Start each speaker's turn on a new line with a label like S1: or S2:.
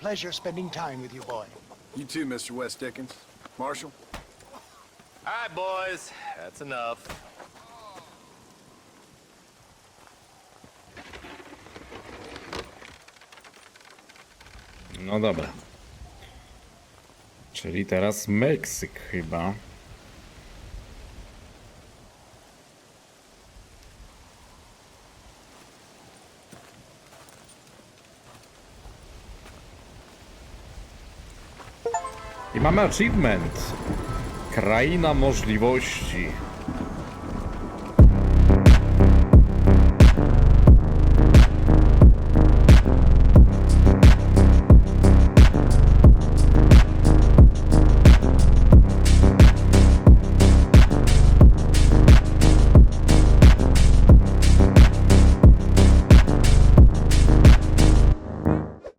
S1: Pleasure spending time with you, boy.
S2: You too, Mr. West Dickens. Marshal?
S3: All right, boys. That's enough.
S4: No dobra. Czyli teraz Meksyk chyba. I mamy achievement. Kraina możliwości.